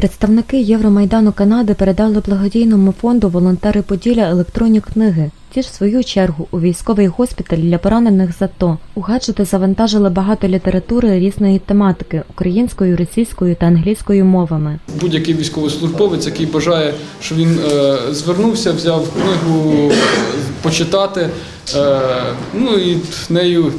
Представники Євромайдану Канади передали благодійному фонду волонтери Поділля електронні книги. Ті ж в свою чергу у військовий госпіталь для поранених з АТО. У гаджети завантажили багато літератури різної тематики українською, російською та англійською мовами. Будь-який військовослужбовець, який бажає, що він е, звернувся, взяв книгу почитати, е, ну і нею,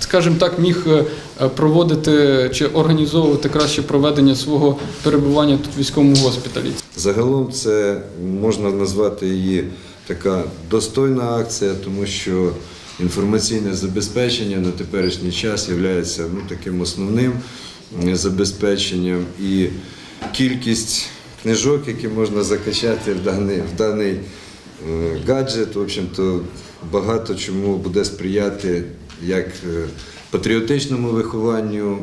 скажімо так, міг е, проводити чи організовувати краще проведення свого перебування тут в військовому госпіталі. Загалом це можна назвати її така достойна акція, тому що інформаційне забезпечення на теперішній час є ну, таким основним е, забезпеченням і кількість книжок, які можна закачати в даний, в даний гаджет, в общем-то, багато чому буде сприяти як е, патріотичному вихованню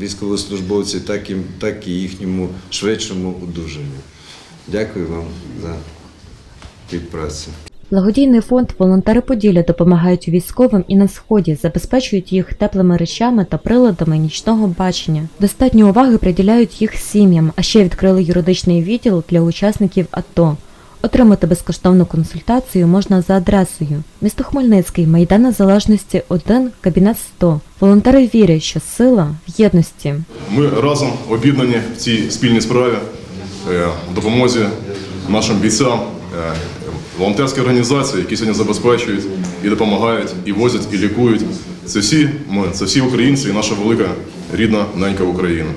військовослужбовців, так і, так і їхньому швидшому одужанню. Дякую вам за співпрацю. Благодійний фонд Волонтери Поділля допомагають військовим і на сході, забезпечують їх теплими речами та приладами нічного бачення. Достатньо уваги приділяють їх сім'ям, а ще відкрили юридичний відділ для учасників АТО. Отримати безкоштовну консультацію можна за адресою місто Хмельницький, Майдан Незалежності 1, кабінет 100. Волонтери вірять, що сила в єдності. Ми разом об'єднані в цій спільній справі е, в допомозі нашим бійцям, е, волонтерські організації, які сьогодні забезпечують і допомагають, і возять, і лікують. Це всі ми, це всі українці і наша велика рідна ненька Україна.